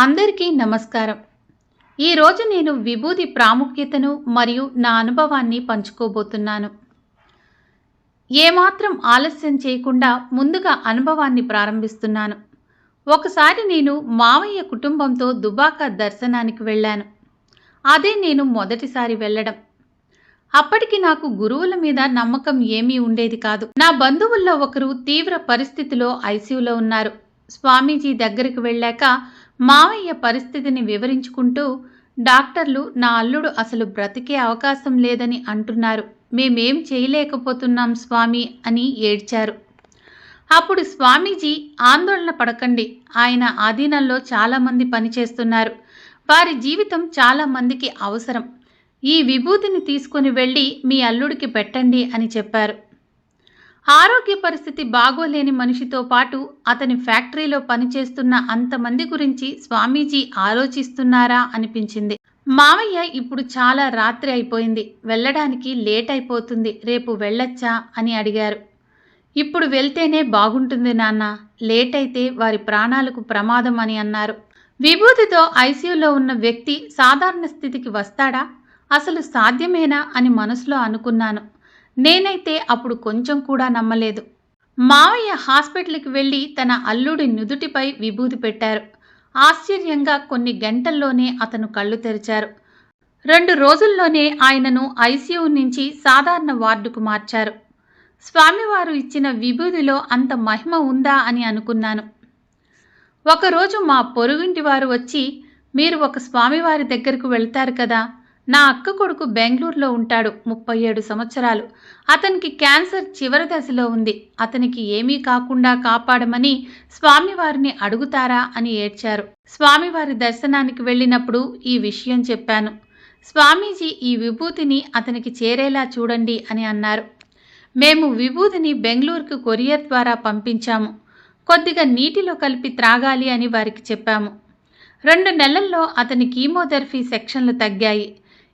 అందరికీ నమస్కారం. ఈరోజు నేను విభూది ప్రాముఖ్యతను మరియు నా అనుభవాన్ని పంచుకోబోతున్నాను. ఏమాత్రం ఆలస్యం చేయకుండా ముందుగా అనుభవాన్ని ప్రారంభిస్తున్నాను. ఒకసారి నేను మావయ్య కుటుంబంతో దుబాక దర్శనానికి వెళ్ళాను. అదే నేను మొదటిసారి వెళ్ళడం. అప్పటికి నాకు గురువుల మీద నమ్మకం ఏమీ ఉండేది కాదు. నా బంధువుల్లో ఒకరు తీవ్ర పరిస్థితిలో ఐసీయూలో ఉన్నారు. స్వామీజీ దగ్గరికి వెళ్ళాక మావయ్య పరిస్థితిని వివరించుకుంటూ డాక్టర్లు నా అల్లుడు అసలు బ్రతికే అవకాశం లేదని అంటున్నారు. మేమేం చేయలేకపోతున్నాం స్వామి అని ఏడ్చారు. అప్పుడు స్వామీజీ ఆందోళన పడకండి. ఆయన ఆధీనంలో చాలామంది పనిచేస్తున్నారు. వారి జీవితం చాలా మందికి అవసరం. ఈ విభూతిని తీసుకుని వెళ్ళి మీ అల్లుడికి పెట్టండి అని చెప్పారు. ఆరోగ్య పరిస్థితి బాగోలేని మనిషితో పాటు అతని ఫ్యాక్టరీలో పనిచేస్తున్న అంతమంది గురించి స్వామీజీ ఆలోచిస్తున్నారా అనిపించింది. మావయ్య ఇప్పుడు చాలా రాత్రి అయిపోయింది. వెళ్ళడానికి లేట్ అయిపోతుంది. రేపు వెళ్ళొచ్చా అని అడిగారు. ఇప్పుడు వెళ్తేనే బాగుంటుంది నాన్న. లేట్ అయితే వారి ప్రాణాలకు ప్రమాదం అని అన్నారు. విభూతితో ఐసీయూలో ఉన్న వ్యక్తి సాధారణ స్థితికి వస్తాడా? అసలు సాధ్యమేనా అని మనసులో అనుకున్నాను. నేనైతే అప్పుడు కొంచెం కూడా నమ్మలేదు. మావయ్య హాస్పిటల్కి వెళ్ళి తన అల్లుడి నుదుటిపై విభూతి పెట్టారు. ఆశ్చర్యంగా కొన్ని గంటల్లోనే అతను కళ్ళు తెరిచారు. రెండు రోజుల్లోనే ఆయనను ఐసీయూ నుంచి సాధారణ వార్డుకు మార్చారు. స్వామివారు ఇచ్చిన విభూదిలో అంత మహిమ ఉందా అని అనుకున్నాను. ఒకరోజు మా పొరుగింటి వారు వచ్చి మీరు ఒక స్వామివారి దగ్గరకు వెళ్తారు కదా నా అక్క కొడుకు బెంగళూరులో ఉంటాడు ముప్పై ఏడు సంవత్సరాలు. అతనికి క్యాన్సర్ చివరి దశలో ఉంది. అతనికి ఏమీ కాకుండా కాపాడమని స్వామివారిని అడుగుతారా అని ఏడ్చారు. స్వామివారి దర్శనానికి వెళ్ళినప్పుడు ఈ విషయం చెప్పాను. స్వామీజీ ఈ విభూతిని అతనికి చేరేలా చూడండి అని అన్నారు. మేము విభూతిని బెంగళూరుకు కొరియర్ ద్వారా పంపించాము. కొద్దిగా నీటిలో కలిపి త్రాగాలి అని వారికి చెప్పాము. రెండు నెలల్లో అతని కీమోథెరపీ సెక్షన్లు తగ్గాయి.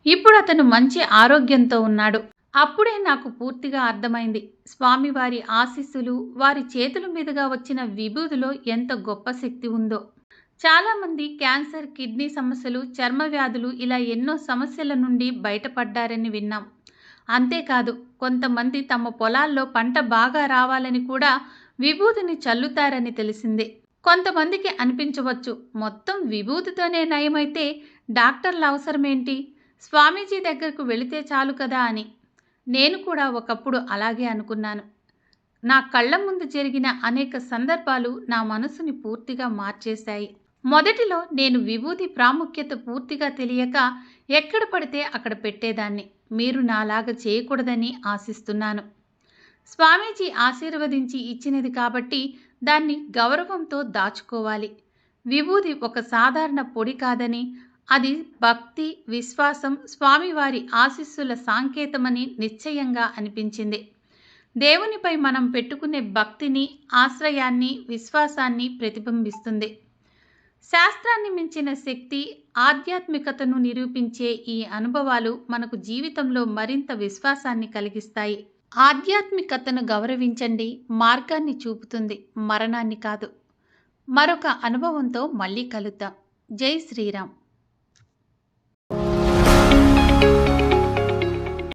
ఇప్పుడు అతను మంచి ఆరోగ్యంతో ఉన్నాడు. అప్పుడే నాకు పూర్తిగా అర్థమైంది. స్వామివారి ఆశీస్సులు వారి చేతుల మీదుగా వచ్చిన విభూతిలో ఎంత గొప్ప శక్తి ఉందో. చాలామంది క్యాన్సర్ కిడ్నీ సమస్యలు చర్మ వ్యాధులు ఇలా ఎన్నో సమస్యల నుండి బయటపడ్డారని విన్నాం. అంతేకాదు కొంతమంది తమ పొలాల్లో పంట బాగా రావాలని కూడా విభూతిని చల్లుతారని తెలిసిందే. కొంతమందికి అనిపించవచ్చు మొత్తం విభూతితోనే నయమైతే డాక్టర్ల అవసరమేంటి? స్వామీజీ దగ్గరకు వెళితే చాలు కదా అని. నేను కూడా ఒకప్పుడు అలాగే అనుకున్నాను. నా కళ్ళ ముందు జరిగిన అనేక సందర్భాలు నా మనసుని పూర్తిగా మార్చేశాయి. మొదటిలో నేను విభూతి ప్రాముఖ్యత పూర్తిగా తెలియక ఎక్కడ పడితే అక్కడ పెట్టేదాన్ని. మీరు నాలాగా చేయకూడదని ఆశిస్తున్నాను. స్వామీజీ ఆశీర్వదించి ఇచ్చినది కాబట్టి దాన్ని గౌరవంతో దాచుకోవాలి. విభూది ఒక సాధారణ పొడి కాదని అది భక్తి విశ్వాసం స్వామివారి ఆశీస్సుల సాంకేతమని నిశ్చయంగా అనిపించింది. దేవునిపై మనం పెట్టుకునే భక్తిని ఆశ్రయాన్ని విశ్వాసాన్ని ప్రతిబింబిస్తుంది. శాస్త్రాన్ని మించిన శక్తి ఆధ్యాత్మికతను నిరూపించే ఈ అనుభవాలు మనకు జీవితంలో మరింత విశ్వాసాన్ని కలిగిస్తాయి. ఆధ్యాత్మికతను గౌరవించండి మార్గాన్ని చూపుతుంది మరణాన్ని కాదు. మరొక అనుభవంతో మళ్ళీ కలుద్దాం. జై శ్రీరామ్.